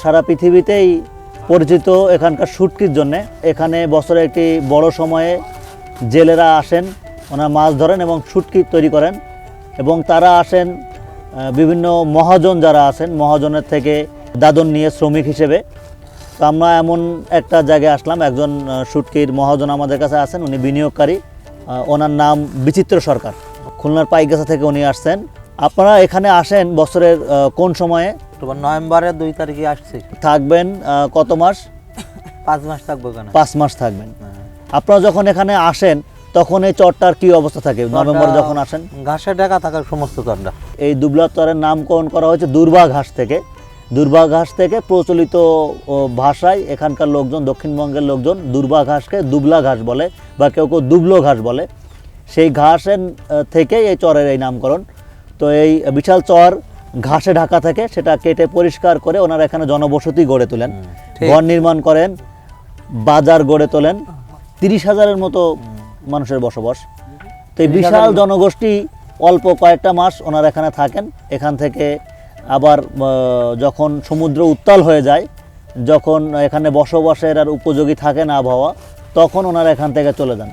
সারা পৃথিবীতেই পরিচিত এখানকার শুটকির জন্য। এখানে বছরে একটি বড় সময়ে জেলেরা আসেন, ওনারা মাছ ধরেন এবং শুটকি তৈরি করেন এবং তারা আসেন বিভিন্ন মহাজন যারা আছেন, মহাজনের থেকে দাদন নিয়ে শ্রমিক হিসেবে। তো আমরা এমন একটা জায়গায় আসলাম, একজন শুটকির মহাজন আমাদের কাছে আছেন, উনি বিনিয়োগকারী ওনার নাম বিচিত্র সরকার। খুলনার পাইগাছা থেকে উনি আসছেন। আপনারা এখানে আসেন বছরের কোন সময়ে? অক্টোবর নভেম্বরের দুই তারিখে আসছি। থাকবেন কত মাস? পাঁচ মাস থাকব কেন পাঁচ মাস থাকবেন। হ্যাঁ। আপনারা যখন এখানে আসেন তখন এই চরটার কি অবস্থা থাকে? নভেম্বর যখন আসেন? ঘাসে ঢাকা থাকার সমস্ত চরটা। এই দুবলা চরের নামকরণ করা হয়েছে দুর্বা ঘাস থেকে। দুর্বা ঘাস থেকে প্রচলিত ভাষায় এখানকার লোকজন দক্ষিণবঙ্গের লোকজন দুর্বা ঘাসকে দুবলা ঘাস বলে বা কেউ কেউ দুবলো ঘাস বলে। সেই ঘাসের থেকেই এই চরের এই নামকরণ। তো এই বিশাল চর ঘাসে ঢাকা থাকে সেটা কেটে পরিষ্কার করে ওনারা এখানে জনবসতি গড়ে তোলেন। ঘর নির্মাণ করেন বাজার গড়ে তোলেন তিরিশ হাজারের মতো মানুষের বসবাস। তো এই বিশাল জনগোষ্ঠী অল্প কয়েকটা মাস ওনারা এখানে থাকেন। এখান থেকে আবার যখন সমুদ্র উত্তাল হয়ে যায় যখন এখানে বসবাসের আর উপযোগী থাকে না আবহাওয়া তখন ওনারা এখান থেকে চলে যান।